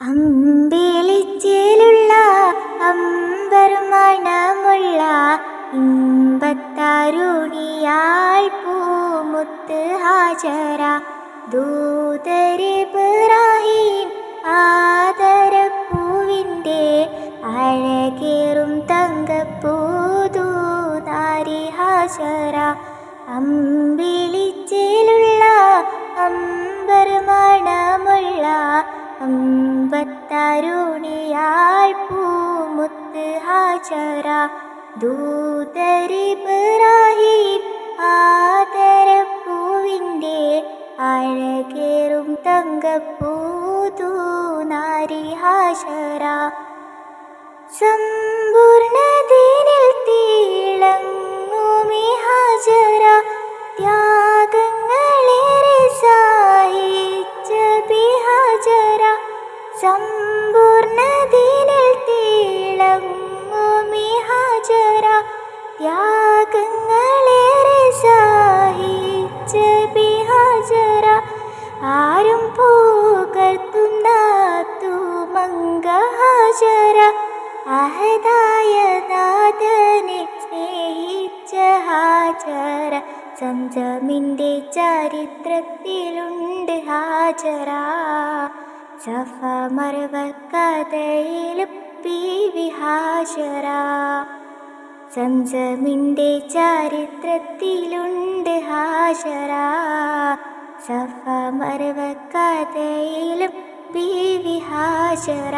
അമ്പിളിച്ചേലുള്ള അമ്പർമണമുള്ള ഇമ്പത്താരുണിയാൾ പൂമുത്ത് ഹാജര. ദൂതരിബ്രാഹിം ആദരപ്പൂവിന്റെ അഴകേറും തങ്കപ്പൂതൂ നാരി ഹാജര. അമ്പിളിച്ചേലുള്ള അമ്പത്തരുണിയാൾ പൂമുത്ത് ഹാജറ ദൂതരിബ്രാഹിം ആദരപ്പൂവിന്റെ അഴകേറും തങ്കപ്പൂതൂ നാരി ഹാജര. സമ്പൂർണതീനിൽ തിളങ്ങുമി ഹാജര. ത്യാഗങ്ങളേറെ സഹിച്ച ബിഹാജര. ആരും പുകഴ്ത്തുന്ന തുമങ്ക ഹാജര. അഹദായ നാഥനെ സ്നേഹിച്ച ഹാജര. സംജമിന്റെ ചരിത്രത്തിലുണ്ട് ഹാജര. സഫ മറവ കഥയിലും പി ഹാജര സംസമിന്റെ ചരിത്രത്തിലുണ്ട് ഹാജര സഫ മറവ കഥയിലും ബീവി ഹാജര